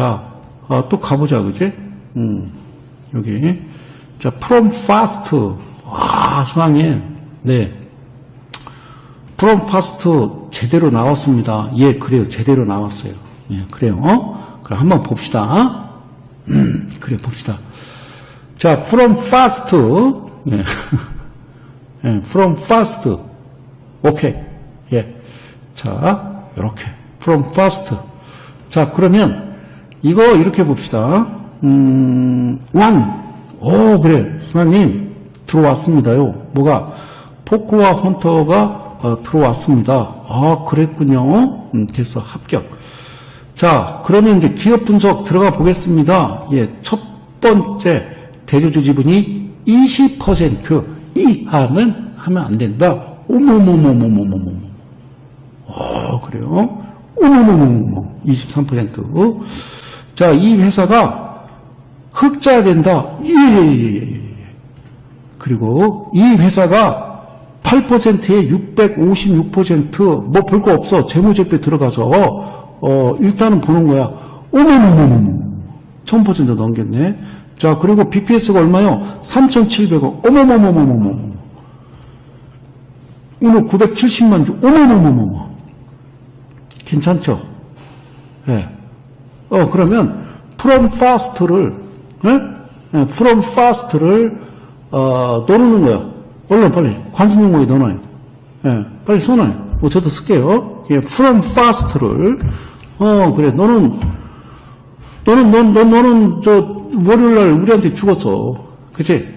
자, 어, 또 가보자, 그지? 음, 여기. 자, from fast. 와, 소장님. 네. from fast 제대로 나왔습니다. 예, 그래요. 제대로 나왔어요. 예, 그래요. 어? 그럼 한번 봅시다. 음, 그래, 봅시다. 자, from fast. 예. 예, from fast. 오케이. 예. 자, 이렇게. from fast. 자, 그러면 이거 이렇게 봅시다. 음, one. 오, 그래. 수사님, 들어왔습니다요. 뭐가? 포크와 헌터가 어, 들어왔습니다. 아, 그랬군요. 음, 됐어. 합격. 자, 그러면 이제 기업 분석 들어가 보겠습니다. 예, 첫 번째 대주주 지분이 20% 이하는 하면 안 된다. 어머머머머머머머. 어, 그래요? 어머머머머머. 23%. 자, 이 회사가 흑자 된다. 예, 예, 예, 예, 예. 그리고 이 회사가 8%에 656%뭐 볼 거 없어. 재무제표 들어가서 어 일단은 보는 거야. 어머머머머머. 1000% 넘겼네. 자, 그리고 BPS가 얼마요? 3,700원. 어머머머머머머. 오늘 970만 주. 어머머머머머. 괜찮죠? 예. 어, 그러면 from fast를, 예? 예, from fast를, 어, 넣는 거야. 얼른 빨리. 관심용목에 넣어놔요. 예, 빨리 써놔요. 뭐 저도 쓸게요. 예, from fast를, 어, 그래. 너는, 너는, 너, 너, 너는 저 월요일 날 우리한테 죽었어. 그치?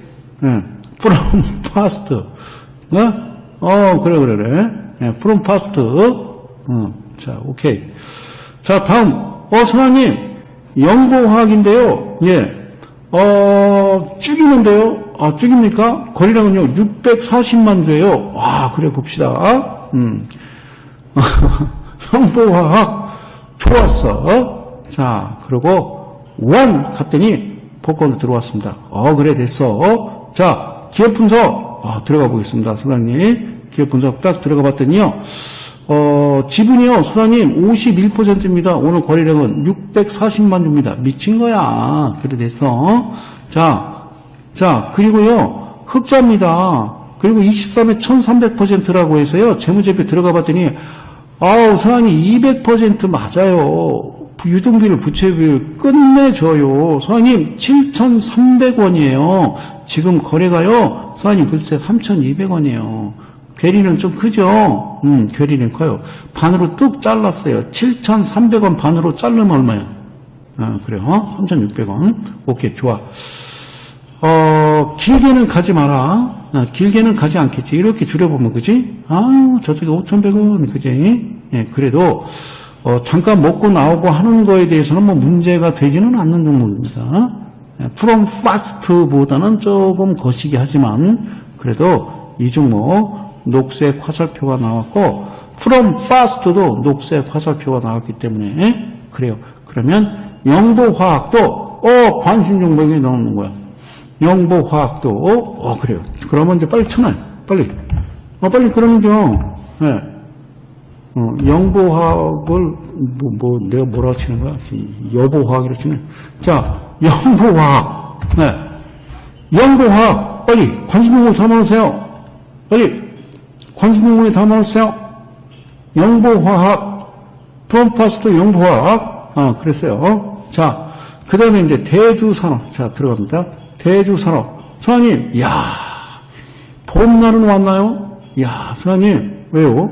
예, from fast. 어? 어, 그래, 그래, 그래. 예, from fast. 어, 자, 오케이. 자, 다음. 어, 선생님. 연구화학인데요. 예. 어, 쭉이는데요. 아, 쭉입니까? 거리량은요, 640만 주예요. 와, 그래, 봅시다. 음. 연구화학. 좋았어. 자, 그리고 원 갔더니 복권으로 들어왔습니다. 어, 그래, 됐어. 자, 기업 분석. 어, 들어가 보겠습니다. 소장님. 기업 분석 딱 들어가 봤더니요. 어, 지분이요, 소장님, 51%입니다. 오늘 거래량은 640만 주입니다. 미친 거야. 그래 됐어. 자, 자, 그리고요, 흑자입니다. 그리고 23에 1300%라고 해서요, 재무제표 들어가 봤더니, 아우, 소장님 200% 맞아요. 유동비를 부채비를 끝내줘요. 소장님 7,300원이에요. 지금 거래가요. 소장님 글쎄 3,200원이에요. 괴리는 좀 크죠? 음, 괴리는 커요. 반으로 뚝 잘랐어요. 7,300원 반으로 자르면 얼마야? 아, 그래요. 어? 3,600원. 오케이, 좋아. 어, 길게는 가지 마라. 아, 길게는 가지 않겠지. 이렇게 줄여보면, 그지? 아유, 저쪽에 5,100원, 그지? 예, 그래도, 어, 잠깐 먹고 나오고 하는 거에 대해서는 뭐 문제가 되지는 않는 종목입니다. 예, from fast보다는 조금 거시기 하지만, 그래도 이 종목, 녹색 화살표가 나왔고, from fast도 녹색 화살표가 나왔기 때문에, 그래요. 그러면 영도화학도, 어, 관심 종목에 넣는 거야. 영보화학도, 어, 그래요. 그러면 이제 빨리 쳐놔요. 빨리. 어, 빨리 그러면 좀, 예. 어, 영보화학을, 뭐, 뭐, 내가 뭐라 치는 거야? 여보화학이라고 치네. 자, 영보화학. 네. 영보화학. 빨리, 관심용어 담아놓으세요. 빨리, 관심용어에 담아놓으세요. 영보화학. 프롬파스트 영보화학. 아, 그랬어요. 자, 그 다음에 이제 대주산업. 자, 들어갑니다. 대주산업. 소장님, 이야, 봄날은 왔나요? 이야, 소장님, 왜요?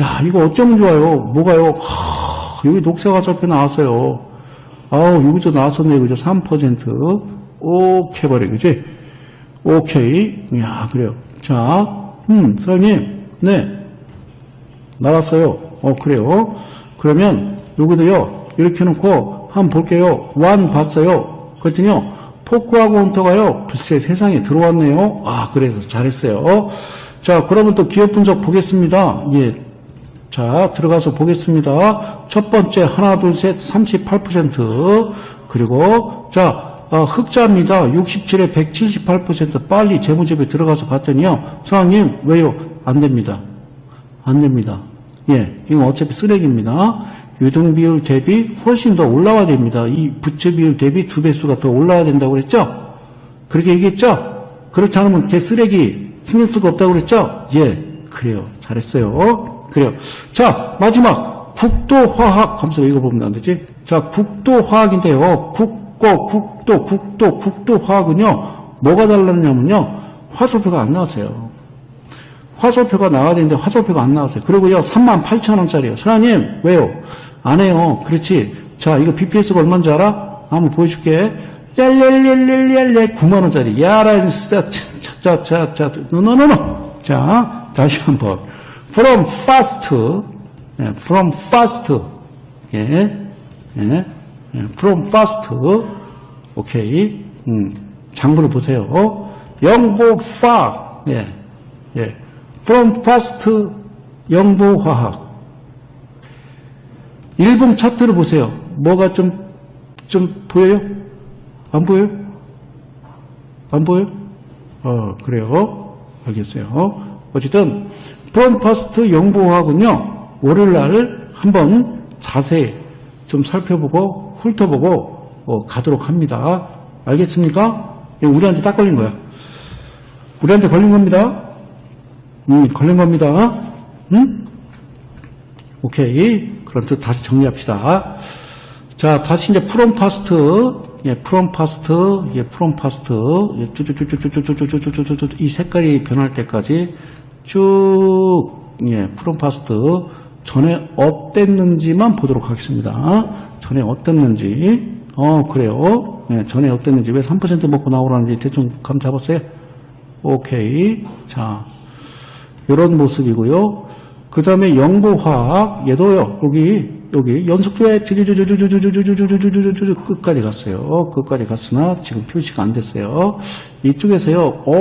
야, 이거 어쩌면 좋아요? 뭐가요? 하, 여기 녹색 화살표 나왔어요. 아우, 여기도 나왔었네, 그죠? 3%. 오케이, 버려, 그지? 오케이. 이야, 그래요. 자, 음, 소장님, 네. 나왔어요. 어, 그래요. 그러면, 여기도요, 이렇게 놓고, 한번 볼게요. 완 봤어요. 그랬더니요, 포크하고 헌터가요, 글쎄 세상에 들어왔네요. 아, 그래서 잘했어요. 자, 그러면 또 기업 분석 보겠습니다. 예. 자, 들어가서 보겠습니다. 첫 번째, 하나, 둘, 셋, 38%. 그리고, 자, 어, 흑자입니다. 67에 178% 빨리 재무제표 들어가서 봤더니요. 소장님, 왜요? 안 됩니다. 안 됩니다. 예, 이건 어차피 쓰레기입니다. 유동 비율 대비 훨씬 더 올라와야 됩니다. 이 부채 비율 대비 두 배수가 더 올라와야 된다고 그랬죠? 그렇게 얘기했죠? 그렇지 않으면 개 쓰레기 쓸거 없다고 그랬죠? 예, 그래요. 잘했어요. 그래요. 자, 마지막. 국도화학. 하면서 읽어보면 안 되지? 자, 국도화학인데요. 국 고, 국도, 국도, 국도화학은요. 뭐가 달랐냐면요. 화살표가 안 나왔어요. 화살표가 나와야 되는데 화살표가 안 나왔어요. 그리고요, 3만 8천 원짜리요. 선생님, 왜요? 안 해요. 그렇지. 자, 이거 BPS가 얼마인지 알아? 한번 보여줄게. 렐렐렐렐렐렐 9만 원짜리. 야라, 진짜, 자, 자, 자, 노노노노. 자, 다시 한 번. from fast, 예, from fast, 예, 예, 예, from fast, 오케이. 음, 장부를 보세요. 영보 파, 예, 예, from fast 영보 화학. 일봉 차트를 보세요. 뭐가 좀, 좀 보여요? 안 보여요? 안 보여요? 어, 그래요. 알겠어요. 어쨌든, 프롬 퍼스트 영보화학은요, 월요일 날 한번 자세히 좀 살펴보고, 훑어보고, 어, 가도록 합니다. 알겠습니까? 우리한테 딱 걸린 거야. 우리한테 걸린 겁니다. 음, 걸린 겁니다. 음? 오케이. 그럼 또 다시 정리합시다. 자, 다시 이제 프롬 파스트, 예, 프롬 파스트, 예, 프롬 파스트, 예, 쭉쭉쭉쭉쭉쭉쭉쭉쭉쭉 이 색깔이 변할 때까지 쭉, 예, 프롬 파스트 전에 어땠는지만 보도록 하겠습니다. 전에 어땠는지, 어, 그래요. 예, 전에 어땠는지 왜 3% 먹고 나오라는지 대충 감 잡았어요? 오케이. 자, 이런 모습이고요. 그 다음에 영보화학, 얘도요, 여기, 여기, 주주주주주주주주주주주주주주주 끝까지 갔어요. 끝까지 갔으나 지금 표시가 안 됐어요. 이쪽에서요, 오,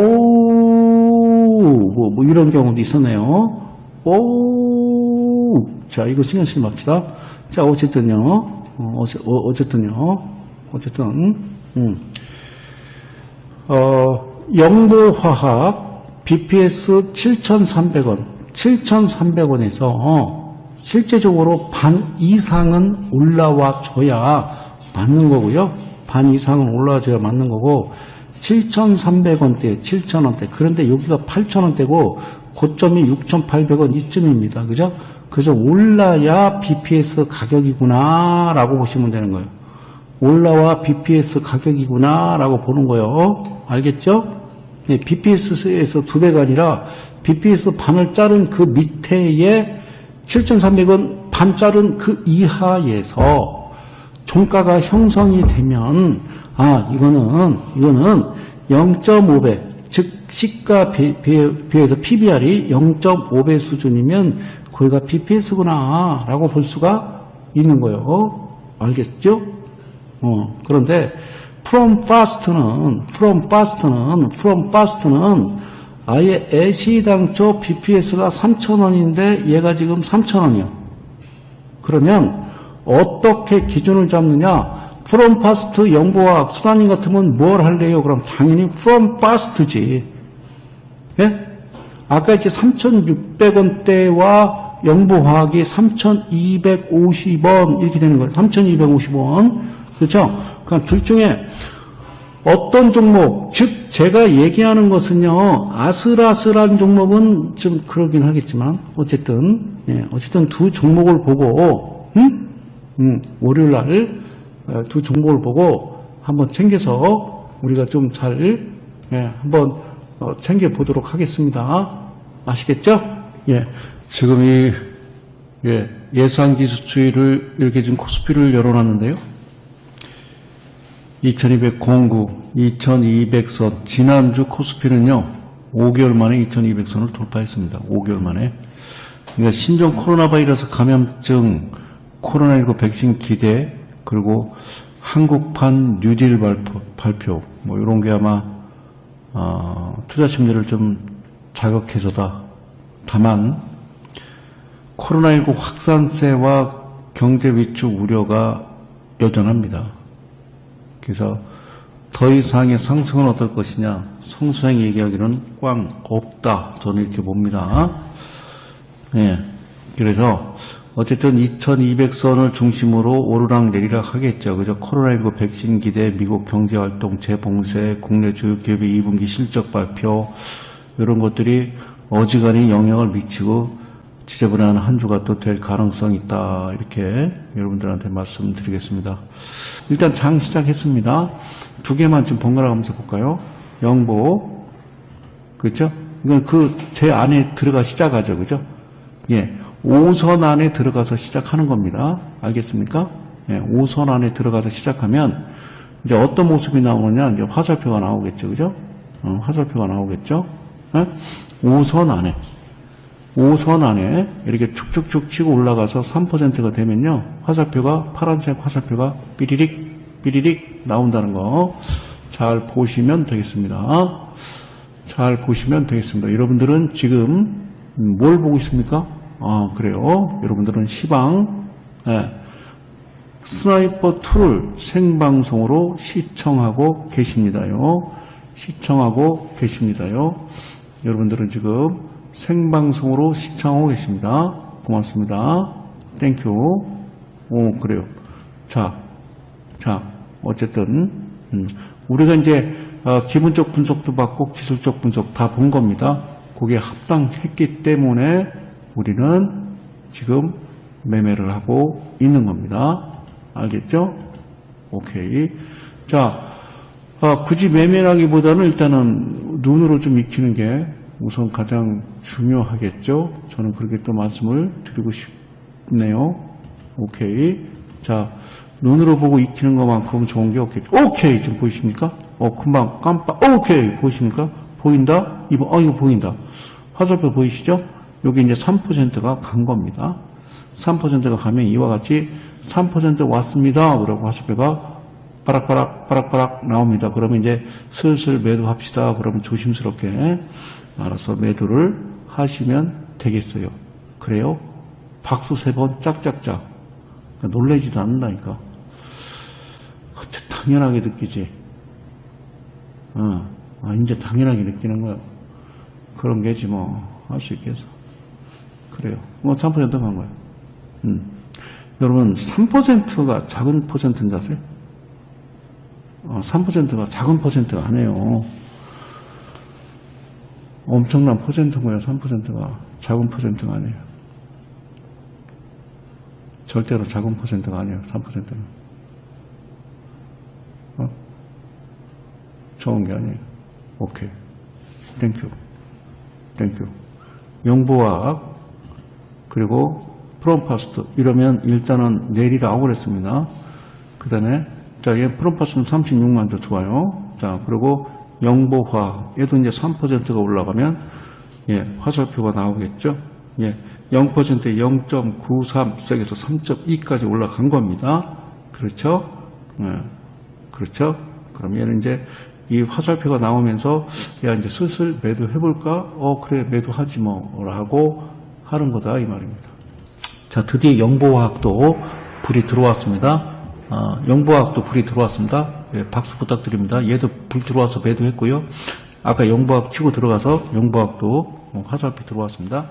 뭐, 뭐 이런 경우도 있었네요. 오, 자, 이거 신경 쓰지 맙시다. 자, 어쨌든요, 어, 어, 어쨌든요, 어쨌든, 음. 어, 영보화학 BPS 7,300원, 7,300원에서 실제적으로 반 이상은 올라와 줘야 맞는 거고요. 반 이상은 올라와 줘야 맞는 거고 7,300원대, 7,000원대. 그런데 여기가 8,000원대고 고점이 6,800원 이쯤입니다. 그죠? 그래서 올라야 BPS 가격이구나 라고 보시면 되는 거예요. 올라와 BPS 가격이구나 라고 보는 거예요. 알겠죠? 네, BPS에서 두 배가 아니라 BPS 반을 자른 그 밑에에 7,300원 반 자른 그 이하에서 종가가 형성이 되면 아 이거는 이거는 0.5배 즉 시가 비해서 PBR이 0.5배 수준이면 거기가 BPS구나 라고 볼 수가 있는 거예요. 알겠죠? 어, 그런데 from fast는 from fast는 from fast는 아예 애시당초 BPS가 3,000원인데 얘가 지금 3,000원이요. 그러면 어떻게 기준을 잡느냐? from fast 영보학 수단님 같으면 뭘 할래요? 그럼 당연히 from fast지. 예? 아까 이제 3,600원대와 영보화학이 3,250원 이렇게 되는 거예요. 3,250원. 그렇죠? 그러니까 둘 중에 어떤 종목, 즉 제가 얘기하는 것은요. 아슬아슬한 종목은 좀 그러긴 하겠지만 어쨌든 예, 어쨌든 두 종목을 보고 음? 음, 월요일 날 두 종목을 보고 한번 챙겨서 우리가 좀잘 예, 한번 어, 챙겨 보도록 하겠습니다. 아시겠죠? 예. 지금 이 예, 예상 지수 추이를 이렇게 지금 코스피를 열어놨는데요. 2209, 2200선, 지난주 코스피는요, 5개월 만에 2200선을 돌파했습니다. 5개월 만에. 그러니까 신종 코로나 바이러스 감염증, 코로나19 백신 기대, 그리고 한국판 뉴딜 발표, 발표 뭐 이런 게 아마, 어, 투자 심리를 좀 자극해서다. 다만, 코로나19 확산세와 경제 위축 우려가 여전합니다. 그래서 더 이상의 상승은 어떨 것이냐 성수행이 얘기하기는 꽝 없다 저는 이렇게 봅니다. 예. 그래서 어쨌든 2200선을 중심으로 오르락 내리락 하겠죠. 그죠? 코로나19 백신 기대, 미국 경제활동, 재봉쇄, 국내 주요 기업의 2분기 실적 발표, 이런 것들이 어지간히 영향을 미치고 지저분한 한 주가 또 될 가능성이 있다. 이렇게 여러분들한테 말씀드리겠습니다. 일단 장 시작했습니다. 두 개만 좀 번갈아 가면서 볼까요? 영보, 그렇죠? 이건 그 제 안에 들어가 시작하죠, 그죠? 예, 5선 안에 들어가서 시작하는 겁니다. 알겠습니까? 예, 5선 안에 들어가서 시작하면 이제 어떤 모습이 나오느냐, 이제 화살표가 나오겠죠, 그죠? 어, 화살표가 나오겠죠? 예? 5선 안에. 5선 안에 이렇게 축축축 치고 올라가서 3%가 되면요. 화살표가, 파란색 화살표가 삐리릭, 삐리릭 나온다는 거 잘 보시면 되겠습니다. 잘 보시면 되겠습니다. 여러분들은 지금 음, 뭘 보고 있습니까? 아, 그래요. 여러분들은 시방, 예, 스나이퍼 2를 생방송으로 시청하고 계십니다요. 시청하고 계십니다요. 여러분들은 지금 생방송으로 시청하고 계십니다. 고맙습니다. 땡큐. 오, 그래요. 자, 자, 어쨌든, 음, 우리가 이제, 어, 기본적 분석도 받고 기술적 분석 다 본 겁니다. 그게 합당했기 때문에 우리는 지금 매매를 하고 있는 겁니다. 알겠죠? 오케이. 자, 아, 굳이 매매라기보다는 일단은 눈으로 좀 익히는 게 우선 가장 중요하겠죠. 저는 그렇게 또 말씀을 드리고 싶네요. 오케이. 자, 눈으로 보고 익히는 것만큼 좋은 게 없겠죠. 오케이. 지금 보이십니까? 어, 금방 깜빡. 오케이. 보이십니까? 보인다? 이거, 어, 이거 보인다. 화살표 보이시죠? 여기 이제 3%가 간 겁니다. 3%가 가면 이와 같이 3% 왔습니다. 그러고 화살표가 빠락빠락 빠락빠락 나옵니다. 그러면 이제 슬슬 매도합시다. 그러면 조심스럽게 알아서 매도를 하시면 되겠어요. 그래요? 박수 세 번 짝짝짝. 놀래지도 않는다니까. 당연하게 느끼지. 어, 아, 이제 당연하게 느끼는 거야. 그런 게지 뭐 할 수 있겠어. 그래요. 뭐 3%간 거야. 음. 여러분 3%가 작은 퍼센트인지 아세요? 어, 3%가 작은 퍼센트가 아니에요. 엄청난 퍼센트고요. 3%가 작은 퍼센트가 아니에요. 절대로 작은 퍼센트가 아니에요. 3%는. 어? 좋은 게 아니에요. 오케이. 땡큐. 땡큐. 영부화학 그리고 프롬파스트 이러면 일단은 내리라고 그랬습니다. 그 다음에 자, 얘 프롬파스는 36만 도 좋아요. 자, 그리고 영보화 얘도 이제 3%가 올라가면 예, 화살표가 나오겠죠. 예, 0%에 0.93 세에서 3.2까지 올라간 겁니다. 그렇죠? 예, 그렇죠? 그럼 얘는 이제 이 화살표가 나오면서 야 이제 슬슬 매도 해볼까? 어 그래 매도하지 뭐라고 하는 거다 이 말입니다. 자 드디어 영보화학도 불이 들어왔습니다. 아, 영보화학도 불이 들어왔습니다. 예, 박수 부탁드립니다. 얘도 불 들어와서 매도했고요. 아까 영보학 치고 들어가서 영보학도 화살표 들어왔습니다.